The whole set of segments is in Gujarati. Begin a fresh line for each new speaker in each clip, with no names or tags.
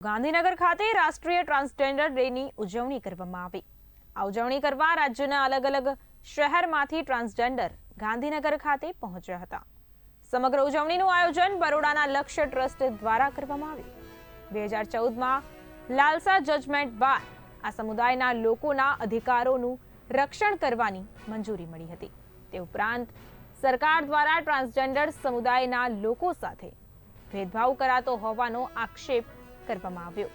ગાંધીનગર ખાતે રાષ્ટ્રીય ટ્રાન્સજેન્ડર ડેની ઉજવણી કરવામાં આવી. આ ઉજવણી કરવા રાજ્યના અલગ અલગ શહેરમાંથી ટ્રાન્સજેન્ડર ગાંધીનગર ખાતે પહોંચ્યા હતા. સમગ્ર ઉજવણીનું આયોજન બરોડાના લક્ષ્ય ટ્રસ્ટ દ્વારા કરવામાં આવ્યું. બે હજાર ચૌદમાં લાલસા જજમેન્ટ બાદ આ સમુદાયના લોકોના અધિકારોનું રક્ષણ કરવાની મંજૂરી મળી હતી. તે ઉપરાંત સરકાર દ્વારા ટ્રાન્સજેન્ડર સમુદાયના લોકો સાથે ભેદભાવ કરાતો હોવાનો આક્ષેપ કરવામાં આવ્યો.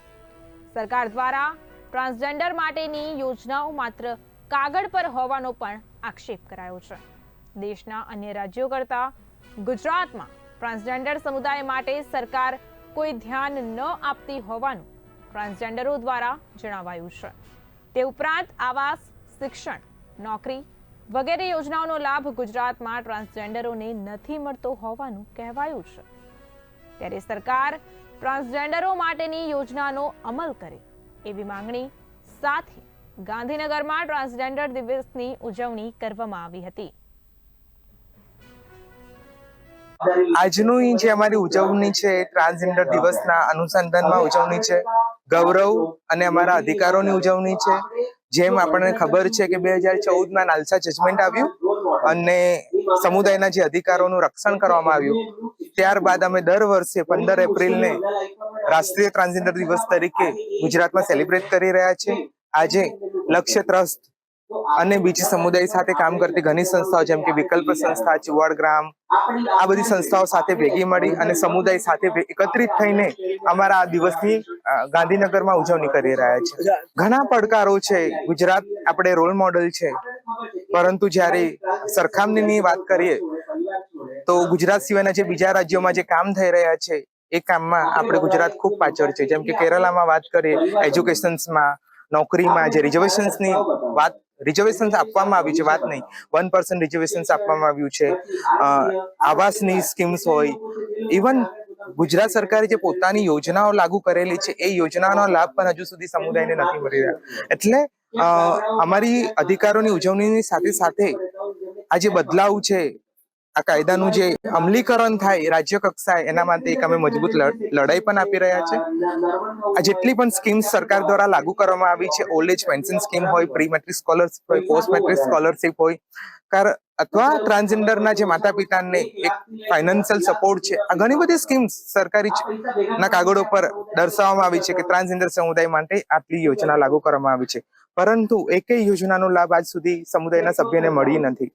સરકાર દ્વારા ટ્રાન્સજેન્ડર માટેની યોજનાઓ માત્ર કાગળ પર હોવાનો પણ આક્ષેપ કરાયો છે. દેશના અન્ય રાજ્યો કરતાં ગુજરાતમાં ટ્રાન્સજેન્ડર સમુદાય માટે સરકાર કોઈ ધ્યાન ન આપતી હોવાનું ટ્રાન્સજેન્ડરો દ્વારા જણાવાયું છે. તે ઉપરાંત આવાસ, શિક્ષણ, નોકરી વગેરે યોજનાઓનો લાભ ગુજરાતમાં ટ્રાન્સજેન્ડરોને નથી મળતો હોવાનું કહેવાયું છે. ત્યારે સરકાર ટ્રાન્સજેન્ડરો માટેની યોજનાનો અમલ કરે. એવી માંગણી સાથે ગાંધીનગરમાં ટ્રાન્સજેન્ડર દિવસની ઉજવણી કરવામાં આવી હતી.
આજનું જે અમારી ઉજવણી છે ટ્રાન્સજેન્ડર દિવસના અનુસંધાનમાં ઉજવણી છે. ગૌરવ અને અમારા અધિકારોની ઉજવણી છે. જેમ આપણને ખબર છે કે બે હજાર ચૌદમાં નાલસા જજમેન્ટ આવ્યું અને સમુદાયના જે અધિકારોનું રક્ષણ કરવામાં આવ્યું. ત્યારબાદ અમે દર વર્ષે પંદર એપ્રિલને રાષ્ટ્રીય ટ્રાન્સજેન્ડર દિવસ તરીકે ગુજરાતમાં સેલિબ્રેટ કરી રહ્યા છે. આજે લક્ષ્ય ટ્રસ્ટ અને બીજી સમુદાય સાથે કામ કરતી ઘણી સંસ્થાઓ જેમ કે વિકલ્પ સંસ્થા ચુવાડ ગ્રામ આ બધી સંસ્થાઓ સાથે ભેગી મળી અને સમુદાય સાથે એકત્રિત થઈને અમારા આ દિવસની ગાંધીનગરમાં ઉજવણી કરી રહ્યા છે. ઘણા પડકારો છે. ગુજરાત આપણે રોલ મોડલ છે. પરંતુ જ્યારે સરખામણીની વાત કરીએ તો ગુજરાત સિવાયના જે બીજા રાજ્યોમાં જે કામ થઈ રહ્યા છે, એ કામમાં આપણે ગુજરાત ખૂબ પાછળ છે. જેમ કે કેરલામાં વાત કરીએ, એજ્યુકેશન્સમાં, નોકરીમાં જે રિઝર્વેશન્સની વાત, રિઝર્વેશન્સ આપવામાં આવી છે, વાત નહીં, વન પર્સન્ટ રિઝર્વેશન્સ આપવામાં આવ્યું છે. આવાસની સ્કીમ્સ હોય, ઇવન ગુજરાત સરકારે જે પોતાની યોજનાઓ લાગુ કરેલી છે, એ યોજનાનો લાભ પણ હજુ સુધી સમુદાયને નથી મળી રહ્યા. એટલે અમારી અધિકારોની ઉજવણીની સાથે સાથે આ જે બદલાવ છે આ કાયદાનું જે અમલીકરણ થાય રાજ્ય કક્ષાએ, એના માટે એક અમે મજબૂત લડ- લડાઈ પણ આપી રહ્યા છે. આ જેટલી પણ સ્કીમ સરકાર દ્વારા લાગુ કરવામાં આવી છે, ઓલ્ડ એજ પેન્શન સ્કીમ હોય પ્રી મેટ્રિક સ્કોલરશીપ હોય પોસ્ટ મેટ્રિક સ્કોલરશીપ હોય, કાર અથવા ટ્રાન્સજેન્ડરના જે માતા પિતાને એક ફાઇનાન્શિયલ સપોર્ટ છે, આ ઘણી બધી સ્કીમ્સ સરકારી ના કાગળો પર દર્શાવવામાં આવી છે કે ટ્રાન્સજેન્ડર સમુદાય માટે આટલી યોજના લાગુ કરવામાં આવી છે. પરંતુ એકેય યોજનાનો લાભ આજ સુધી સમુદાયના સભ્યને મળી નથી.